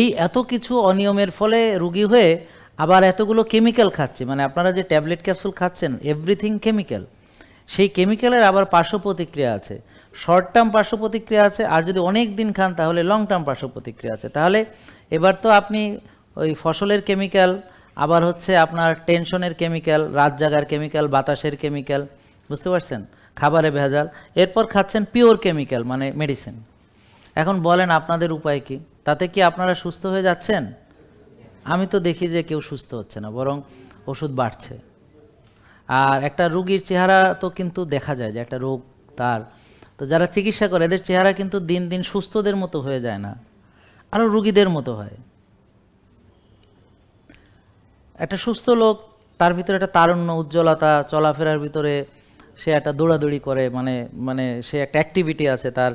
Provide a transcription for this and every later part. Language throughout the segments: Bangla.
এই এত কিছু অনিয়মের ফলে রুগী হয়ে আবার এতগুলো কেমিক্যাল খাচ্ছে। মানে আপনারা যে ট্যাবলেট ক্যাপসুল খাচ্ছেন এভরিথিং কেমিক্যাল সেই কেমিক্যালের আবার পার্শ্ব প্রতিক্রিয়া আছে। শর্ট টার্ম পার্শ্ব প্রতিক্রিয়া আছে, আর যদি অনেক দিন খান, তাহলে লং টার্ম পার্শ্ব প্রতিক্রিয়া আছে। তাহলে এবার তো আপনি ওই ফসলের কেমিক্যাল আবার হচ্ছে আপনার টেনশনের কেমিক্যাল রাত জাগার কেমিক্যাল বাতাসের কেমিক্যাল বুঝতে পারছেন? খাবারে ভেজাল। এরপর খাচ্ছেন পিওর কেমিক্যাল মানে মেডিসিন এখন বলেন আপনাদের উপায় কি? তাতে কি আপনারা সুস্থ হয়ে যাচ্ছেন? আমি তো দেখি যে কেউ সুস্থ হচ্ছে না, বরং ওষুধ বাড়ছে। আর একটা রুগীর চেহারা তো কিন্তু দেখা যায় যে একটা রোগ তার। তো যারা চিকিৎসা করে, এদের চেহারা কিন্তু দিন দিন সুস্থদের মতো হয়ে যায় না আরও রুগীদের মতো হয়। একটা সুস্থ লোক, তার ভিতরে একটা তারুণ্য, উজ্জ্বলতা, চলাফেরার ভিতরে সে একটা দৌড়াদৌড়ি করে মানে মানে সে একটা অ্যাক্টিভিটি আছে তার।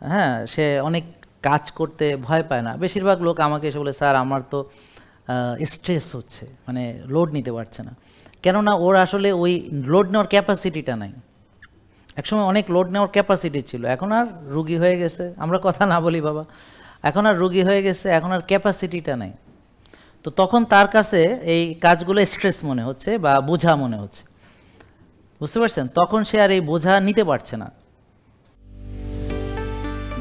হ্যাঁ সে অনেক কাজ করতে ভয় পায় না। বেশিরভাগ লোক আমাকে এসে বলে, স্যার, আমার তো স্ট্রেস হচ্ছে মানে লোড নিতে পারছে না। কেননা ওর আসলে ওই লোড নেওয়ার ক্যাপাসিটিটা নাই। একসময় অনেক লোড নেওয়ার ক্যাপাসিটি ছিল। এখন আর রুগী হয়ে গেছে। আমরা কথা না বলি, বাবা। এখন আর রুগী হয়ে গেছে, এখন আর ক্যাপাসিটিটা নেই। তো তখন তার কাছে এই কাজগুলো স্ট্রেস মনে হচ্ছে বা বোঝা মনে হচ্ছে। বুঝতে পারছেন? তখন সে আর এই বোঝা নিতে পারছে না।